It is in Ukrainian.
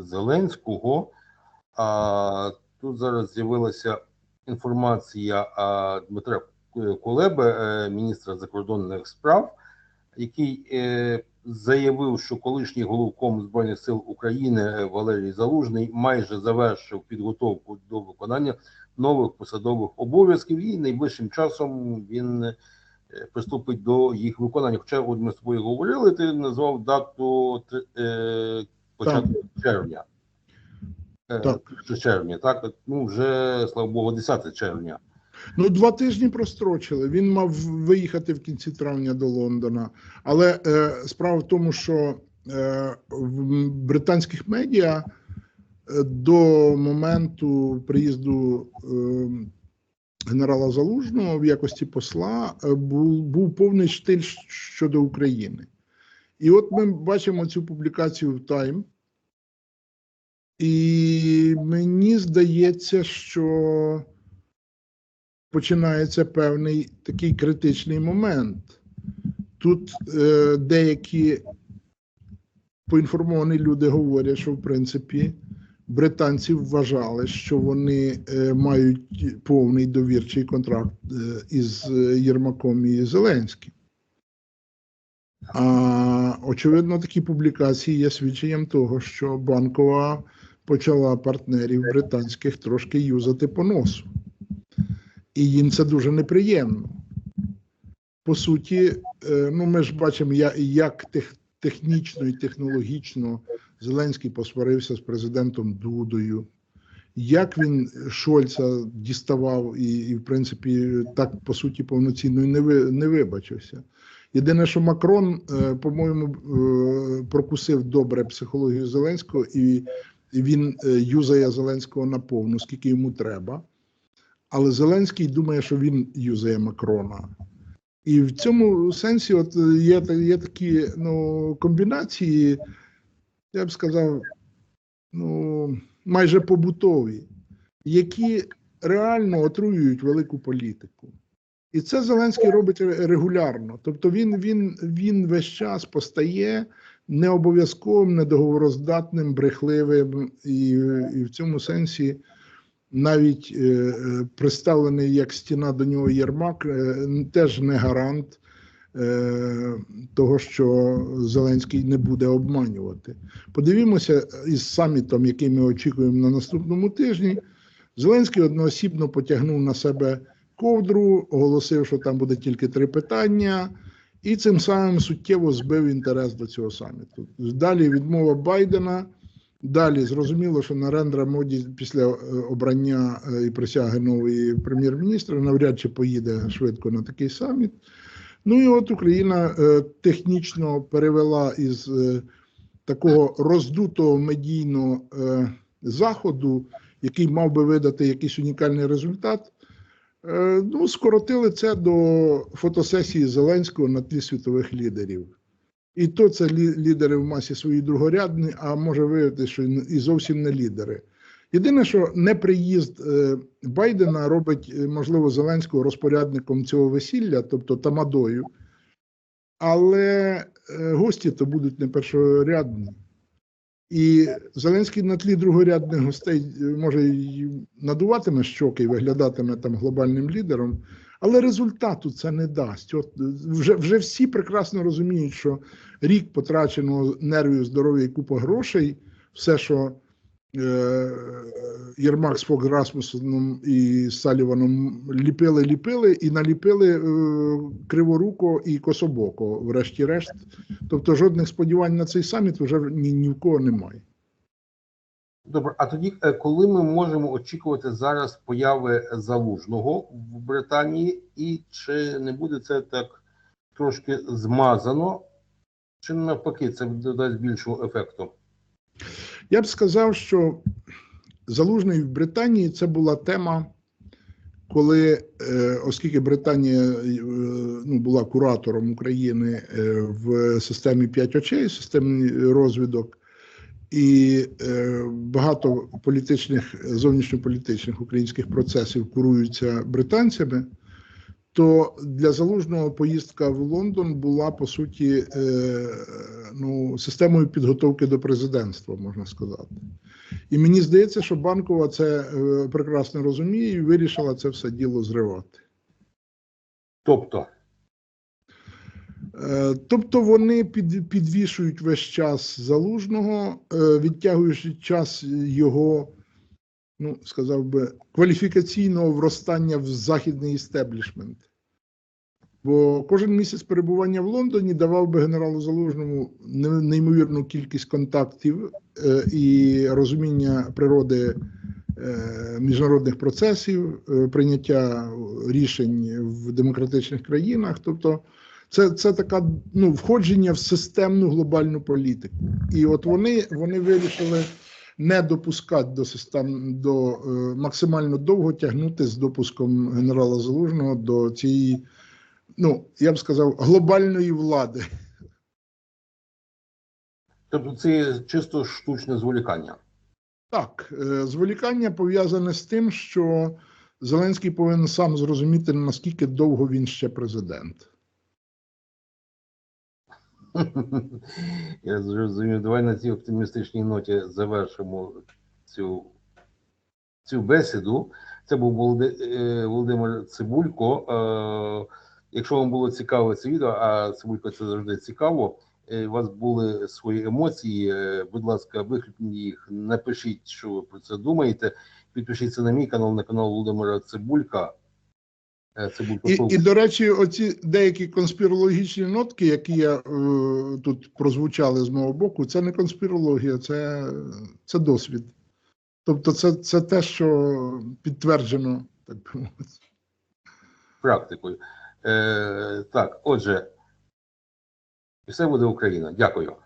Зеленського. А, тут зараз з'явилася інформація а, Дмитра Кулеби, е, міністра закордонних справ, який е, заявив, що колишній головком Збройних сил України е, Валерій Залужний майже завершив підготовку до виконання нових посадових обов'язків, і найближчим часом він е, приступить до їх виконання. Хоча от ми з тобою говорили, ти назвав дату е, початку червня. Е, Так. червня, так ну вже слава Богу, 10 червня. Ну, два тижні прострочили. Він мав виїхати в кінці травня до Лондона. Але е, справа в тому, що е, в британських медіа е, до моменту приїзду е, генерала Залужного в якості посла е, був, був повний штиль щодо України. І от ми бачимо цю публікацію в Тайм. І мені здається, що починається певний такий критичний момент. Тут е, деякі поінформовані люди говорять, що в принципі британці вважали, що вони е, мають повний довірчий контракт е, із е, Єрмаком і Зеленським. А очевидно, такі публікації є свідченням того, що банкова почала партнерів британських трошки юзати по носу. І їм це дуже неприємно. По суті, е, ну ми ж бачимо, як тех, технічно і технологічно Зеленський посварився з президентом Дудою, як він Шольца діставав і, і в принципі, так по суті повноцінно не, ви, не вибачився. Єдине, що Макрон, е, по-моєму, е, прокусив добре психологію Зеленського, і він е, юзає Зеленського на повну, скільки йому треба. Але Зеленський думає, що він юзає Макрона. І в цьому сенсі от є, є такі ну, комбінації, я б сказав, ну, майже побутові, які реально отруюють велику політику. І це Зеленський робить регулярно. Тобто він, він, він весь час постає необов'язковим, недоговороздатним, брехливим, і, і в цьому сенсі навіть е, представлений як стіна до нього Єрмак, е, теж не гарант е, того, що Зеленський не буде обманювати. Подивімося із самітом, який ми очікуємо на наступному тижні. Зеленський одноосібно потягнув на себе ковдру, оголосив, що там буде тільки три питання, і цим самим суттєво збив інтерес до цього саміту. Далі відмова Байдена. Далі зрозуміло, що Нарендра Моді після е, обрання е, і присяги нової прем'єр-міністра навряд чи поїде швидко на такий саміт. Ну і от Україна е, технічно перевела із такого роздутого медійного заходу, який мав би видати якийсь унікальний результат. Е, Ну, скоротили це до фотосесії Зеленського на тлі світових лідерів. І то це лідери в масі свої другорядні, а може виявитися, що і зовсім не лідери. Єдине, що неприїзд е, Байдена робить, е, можливо, Зеленського розпорядником цього весілля, тобто тамадою, але гості то будуть не першорядні. І Зеленський на тлі другорядних гостей е, може й надуватиме щоки і виглядатиме там глобальним лідером, але результату це не дасть. От е, вже, вже всі прекрасно розуміють, що рік потраченого нервів, здоров'я і купа грошей, все, що Єрмак з Фок Расмусоном і Саліваном ліпили, ліпили і наліпили е, криворуко і кособоко, врешті-решт. Тобто жодних сподівань на цей саміт вже ні, ні в кого немає. Добре, а тоді, е, коли ми можемо очікувати зараз появи залужного в Британії, і чи не буде це так трошки змазано, чи навпаки, це додасть більшого ефекту? Я б сказав, що залужний в Британії це була тема, коли, е, оскільки Британія е, ну, була куратором України е, в системі п'ять очей, системі розвідок, і багато політичних, зовнішньополітичних українських процесів куруються британцями, то для залужного поїздка в Лондон була по суті е, ну, системою підготовки до президентства, можна сказати. І мені здається, що банкова це е, прекрасно розуміє і вирішила це все діло зривати. Тобто, Е, Тобто вони під, підвішують весь час залужного, е, відтягуючи час його, ну сказав би, кваліфікаційного вростання в західний істеблішмент. Бо кожен місяць перебування в Лондоні давав би генералу Залужному неймовірну кількість контактів е, і розуміння природи е, міжнародних процесів, е, прийняття рішень в демократичних країнах. Тобто, це, це така ну, входження в системну глобальну політику. І от вони, вони вирішили не допускати до систем до е, максимально довго тягнути з допуском генерала Залужного до цієї, ну я б сказав, глобальної влади. тобто це чисто штучне зволікання. Так, е, зволікання пов'язане з тим, що Зеленський повинен сам зрозуміти, наскільки довго він ще президент. Я зрозумів. Давай на цій оптимістичній ноті завершимо цю, цю бесіду. Це був е, Володимир Цибулько. Е, Якщо вам було цікаве це відео, а Цибулько це завжди цікаво. е, У вас були свої емоції. Будь ласка, вихлюпніть їх, напишіть, що ви про це думаєте. Підпишіться на мій канал, на канал Володимира Цибулька. Е, Цибулько І, і до речі, оці деякі конспірологічні нотки, які я е, тут прозвучали з мого боку, це не конспірологія, це, це досвід. Тобто, це, це те, що підтверджено, так би мовити. практикою. Е, так, отже, і все буде Україна. Дякую.